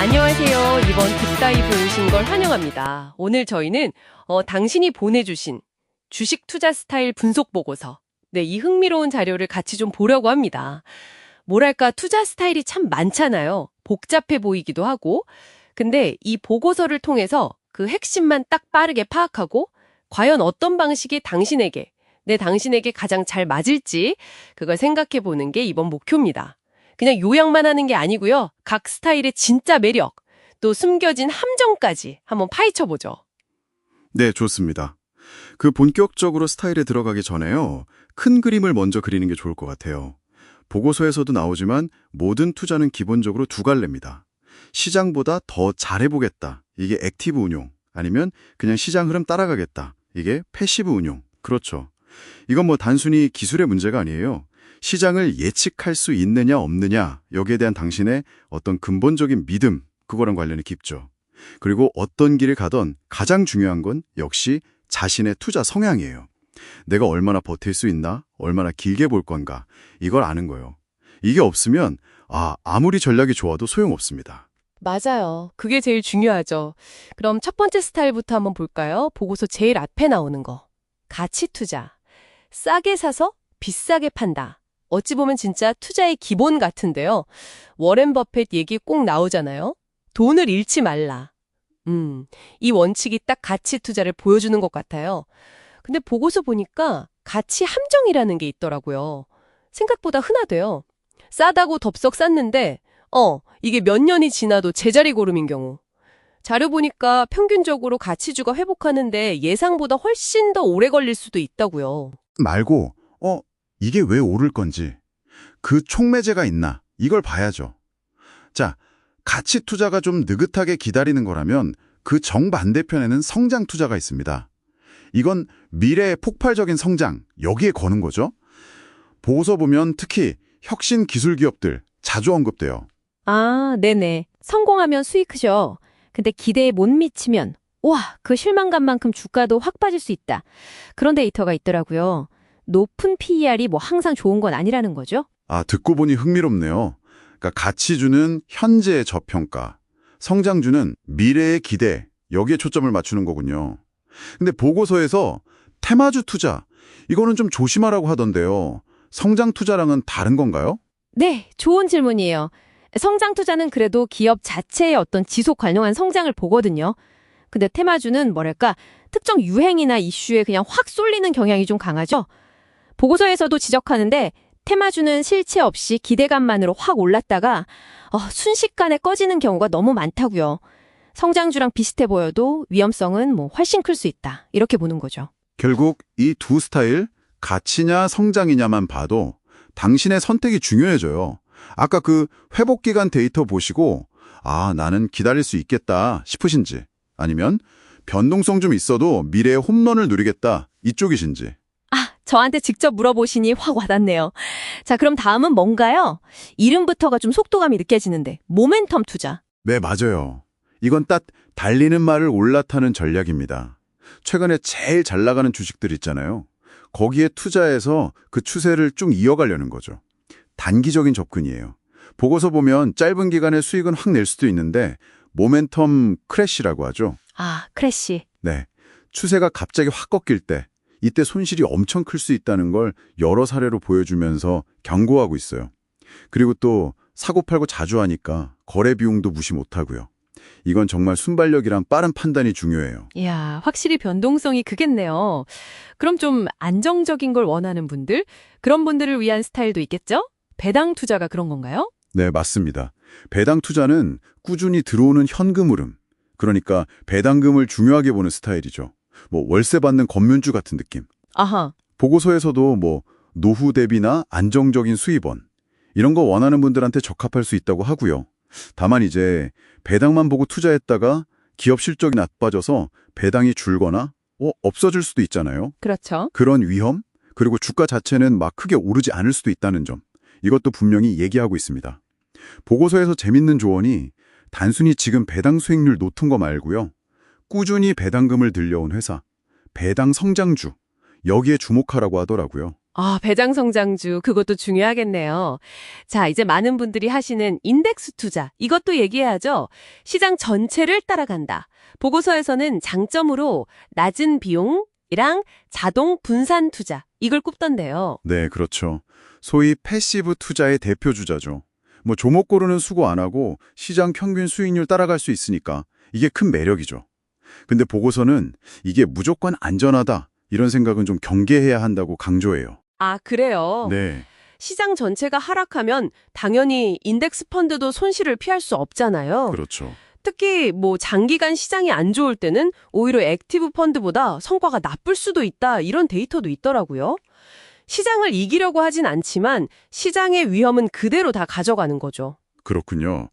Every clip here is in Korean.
안녕하세요. 이번 딥다이브 오신 걸 환영합니다. 오늘 저희는 어, 당신이 보내주신 주식 투자 스타일 분석 보고서. 네, 이 흥미로운 자료를 같이 좀 보려고 합니다. 뭐랄까, 투자 스타일이 참 많잖아요. 복잡해 보이기도 하고. 근데 이 보고서를 통해서 그 핵심만 딱 빠르게 파악하고, 과연 어떤 방식이 당신에게, 내 당신에게 가장 잘 맞을지, 그걸 생각해 보는 게 이번 목표입니다. 그냥 요약만 하는 게 아니고요. 각 스타일의 진짜 매력, 또 숨겨진 함정까지 한번 파헤쳐 보죠. 네, 좋습니다. 그 본격적으로 스타일에 들어가기 전에요. 큰 그림을 먼저 그리는 게 좋을 것 같아요. 보고서에서도 나오지만 모든 투자는 기본적으로 두 갈래입니다. 시장보다 더 잘해보겠다. 이게 액티브 운용. 아니면 그냥 시장 흐름 따라가겠다. 이게 패시브 운용. 그렇죠. 이건 뭐 단순히 기술의 문제가 아니에요. 시장을 예측할 수 있느냐 없느냐 여기에 대한 당신의 어떤 근본적인 믿음 그거랑 관련이 깊죠. 그리고 어떤 길을 가던 가장 중요한 건 역시 자신의 투자 성향이에요. 내가 얼마나 버틸 수 있나? 얼마나 길게 볼 건가? 이걸 아는 거예요. 이게 없으면 아, 아무리 전략이 좋아도 소용없습니다. 맞아요. 그게 제일 중요하죠. 그럼 첫 번째 스타일부터 한번 볼까요? 보고서 제일 앞에 나오는 거. 가치 투자. 싸게 사서 비싸게 판다. 어찌 보면 진짜 투자의 기본 같은데요. 워렌 버핏 얘기 꼭 나오잖아요. 돈을 잃지 말라. 음, 이 원칙이 딱 가치 투자를 보여주는 것 같아요. 근데 보고서 보니까 가치 함정이라는 게 있더라고요. 생각보다 흔하대요. 싸다고 덥석 쌌는데, 어, 이게 몇 년이 지나도 제자리 고름인 경우. 자료 보니까 평균적으로 가치주가 회복하는데 예상보다 훨씬 더 오래 걸릴 수도 있다고요. 말고 어, 이게 왜 오를 건지 그 촉매제가 있나 이걸 봐야죠. 자, 가치 투자가 좀 느긋하게 기다리는 거라면 그 정반대편에는 성장 투자가 있습니다. 이건 미래의 폭발적인 성장, 여기에 거는 거죠. 보고서 보면 특히 혁신 기술 기업들 자주 언급돼요. 아, 네네. 성공하면 수익 크죠. 근데 기대에 못 미치면 와, 그 실망감만큼 주가도 확 빠질 수 있다. 그런 데이터가 있더라고요. 높은 PER이 뭐 항상 좋은 건 아니라는 거죠. 아, 듣고 보니 흥미롭네요. 그러니까 가치주는 현재의 저평가, 성장주는 미래의 기대, 여기에 초점을 맞추는 거군요. 근데 보고서에서 테마주 투자, 이거는 좀 조심하라고 하던데요. 성장 투자랑은 다른 건가요? 네, 좋은 질문이에요. 성장 투자는 그래도 기업 자체의 어떤 지속 가능한 성장을 보거든요. 근데 테마주는 뭐랄까 특정 유행이나 이슈에 그냥 확 쏠리는 경향이 좀 강하죠. 보고서에서도 지적하는데 테마주는 실체 없이 기대감만으로 확 올랐다가 어, 순식간에 꺼지는 경우가 너무 많다고요. 성장주랑 비슷해 보여도 위험성은 뭐 훨씬 클 수 있다. 이렇게 보는 거죠. 결국 이 두 스타일, 가치냐 성장이냐만 봐도 당신의 선택이 중요해져요. 아까 그 회복 기간 데이터 보시고 아, 나는 기다릴 수 있겠다 싶으신지 아니면 변동성 좀 있어도 미래의 홈런을 누리겠다 이쪽이신지 아, 저한테 직접 물어보시니 확 와닿네요. 자, 그럼 다음은 뭔가요? 이름부터가 좀 속도감이 느껴지는데 모멘텀 투자. 네, 맞아요. 이건 딱 달리는 말을 올라타는 전략입니다. 최근에 제일 잘 나가는 주식들 있잖아요. 거기에 투자해서 그 추세를 쭉 이어가려는 거죠. 단기적인 접근이에요. 보고서 보면 짧은 기간에 수익은 확 낼 수도 있는데 모멘텀 크래시라고 하죠. 아, 크래시. 네. 추세가 갑자기 확 꺾일 때 이때 손실이 엄청 클 수 있다는 걸 여러 사례로 보여주면서 경고하고 있어요. 그리고 또 사고 팔고 자주 하니까 거래 비용도 무시 못하고요. 이건 정말 순발력이랑 빠른 판단이 중요해요. 이야, 확실히 변동성이 크겠네요. 그럼 좀 안정적인 걸 원하는 분들, 그런 분들을 위한 스타일도 있겠죠? 배당 투자가 그런 건가요? 네, 맞습니다. 배당 투자는 꾸준히 들어오는 현금 흐름, 그러니까 배당금을 중요하게 보는 스타일이죠. 뭐 월세 받는 건면주 같은 느낌. 아하, 보고서에서도 뭐 노후 대비나 안정적인 수입원 이런 거 원하는 분들한테 적합할 수 있다고 하고요. 다만 이제 배당만 보고 투자했다가 기업 실적이 나빠져서 배당이 줄거나 어, 없어질 수도 있잖아요. 그렇죠. 그런 위험 그리고 주가 자체는 막 크게 오르지 않을 수도 있다는 점 이것도 분명히 얘기하고 있습니다. 보고서에서 재밌는 조언이 단순히 지금 배당 수익률 높은 거 말고요. 꾸준히 배당금을 들려온 회사, 배당 성장주 여기에 주목하라고 하더라고요. 아, 배당 성장주 그것도 중요하겠네요. 자, 이제 많은 분들이 하시는 인덱스 투자 이것도 얘기해야죠. 시장 전체를 따라간다. 보고서에서는 장점으로 낮은 비용이랑 자동 분산 투자 이걸 꼽던데요. 네, 그렇죠. 소위 패시브 투자의 대표 주자죠. 뭐 조목 고르는 수고 안 하고 시장 평균 수익률 따라갈 수 있으니까 이게 큰 매력이죠. 근데 보고서는 이게 무조건 안전하다 이런 생각은 좀 경계해야 한다고 강조해요. 아, 그래요? 네, 시장 전체가 하락하면 당연히 인덱스 펀드도 손실을 피할 수 없잖아요. 그렇죠. 특히 뭐 장기간 시장이 안 좋을 때는 오히려 액티브 펀드보다 성과가 나쁠 수도 있다 이런 데이터도 있더라고요. 시장을 이기려고 하진 않지만 시장의 위험은 그대로 다 가져가는 거죠. 그렇군요.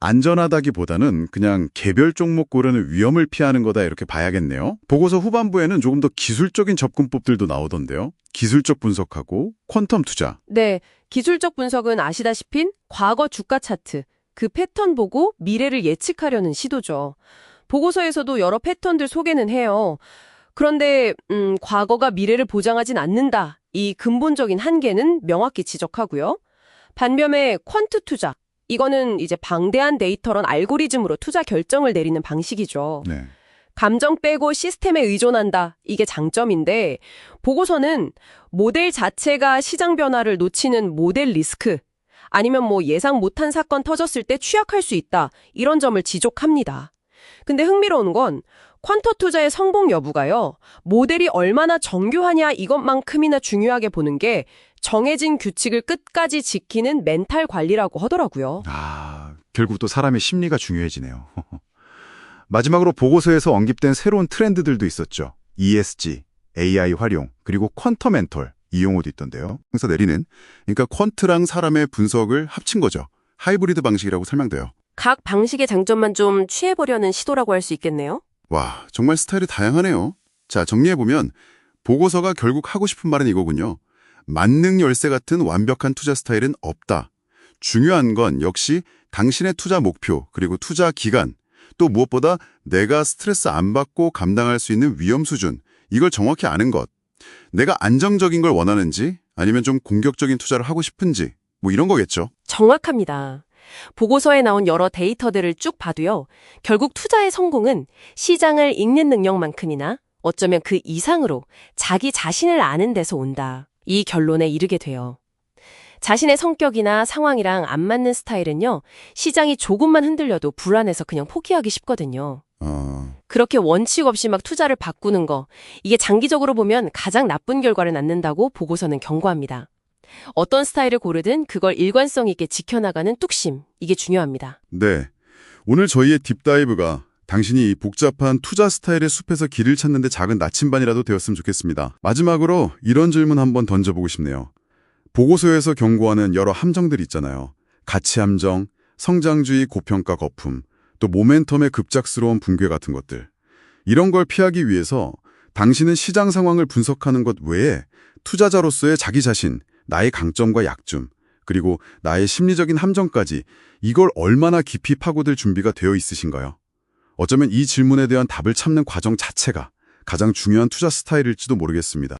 안전하다기보다는 그냥 개별 종목 고르는 위험을 피하는 거다 이렇게 봐야겠네요. 보고서 후반부에는 조금 더 기술적인 접근법들도 나오던데요. 기술적 분석하고 퀀텀 투자. 네, 기술적 분석은 아시다시피 과거 주가 차트, 그 패턴 보고 미래를 예측하려는 시도죠. 보고서에서도 여러 패턴들 소개는 해요. 그런데 음, 과거가 미래를 보장하진 않는다. 이 근본적인 한계는 명확히 지적하고요. 반면에 퀀트 투자, 이거는 이제 방대한 데이터런 알고리즘으로 투자 결정을 내리는 방식이죠. 네. 감정 빼고 시스템에 의존한다. 이게 장점인데 보고서는 모델 자체가 시장 변화를 놓치는 모델 리스크 아니면 뭐 예상 못한 사건 터졌을 때 취약할 수 있다. 이런 점을 지적합니다. 근데 흥미로운 건 퀀터 투자의 성공 여부가요. 모델이 얼마나 정교하냐 이것만큼이나 중요하게 보는 게 정해진 규칙을 끝까지 지키는 멘탈 관리라고 하더라고요. 아, 결국 또 사람의 심리가 중요해지네요. 마지막으로 보고서에서 언급된 새로운 트렌드들도 있었죠. ESG, AI 활용, 그리고 퀀터 멘털 이 용어도 있던데요. 그래서 내리는 그러니까 퀀트랑 사람의 분석을 합친 거죠. 하이브리드 방식이라고 설명돼요. 각 방식의 장점만 좀 취해보려는 시도라고 할 수 있겠네요. 와, 정말 스타일이 다양하네요. 자, 정리해보면 보고서가 결국 하고 싶은 말은 이거군요. 만능 열쇠 같은 완벽한 투자 스타일은 없다. 중요한 건 역시 당신의 투자 목표, 그리고 투자 기간, 또 무엇보다 내가 스트레스 안 받고 감당할 수 있는 위험 수준, 이걸 정확히 아는 것. 내가 안정적인 걸 원하는지, 아니면 좀 공격적인 투자를 하고 싶은지, 뭐 이런 거겠죠. 정확합니다. 보고서에 나온 여러 데이터들을 쭉 봐도요. 결국 투자의 성공은 시장을 읽는 능력만큼이나 어쩌면 그 이상으로 자기 자신을 아는 데서 온다. 이 결론에 이르게 돼요. 자신의 성격이나 상황이랑 안 맞는 스타일은요. 시장이 조금만 흔들려도 불안해서 그냥 포기하기 쉽거든요. 어, 그렇게 원칙 없이 막 투자를 바꾸는 거, 이게 장기적으로 보면 가장 나쁜 결과를 낳는다고 보고서는 경고합니다. 어떤 스타일을 고르든 그걸 일관성 있게 지켜나가는 뚝심, 이게 중요합니다. 네. 오늘 저희의 딥다이브가 당신이 이 복잡한 투자 스타일의 숲에서 길을 찾는데 작은 나침반이라도 되었으면 좋겠습니다. 마지막으로 이런 질문 한번 던져보고 싶네요. 보고서에서 경고하는 여러 함정들 있잖아요. 가치 함정, 성장주의 고평가 거품, 또 모멘텀의 급작스러운 붕괴 같은 것들. 이런 걸 피하기 위해서 당신은 시장 상황을 분석하는 것 외에 투자자로서의 자기 자신, 나의 강점과 약점, 그리고 나의 심리적인 함정까지 이걸 얼마나 깊이 파고들 준비가 되어 있으신가요? 어쩌면 이 질문에 대한 답을 찾는 과정 자체가 가장 중요한 투자 스타일일지도 모르겠습니다.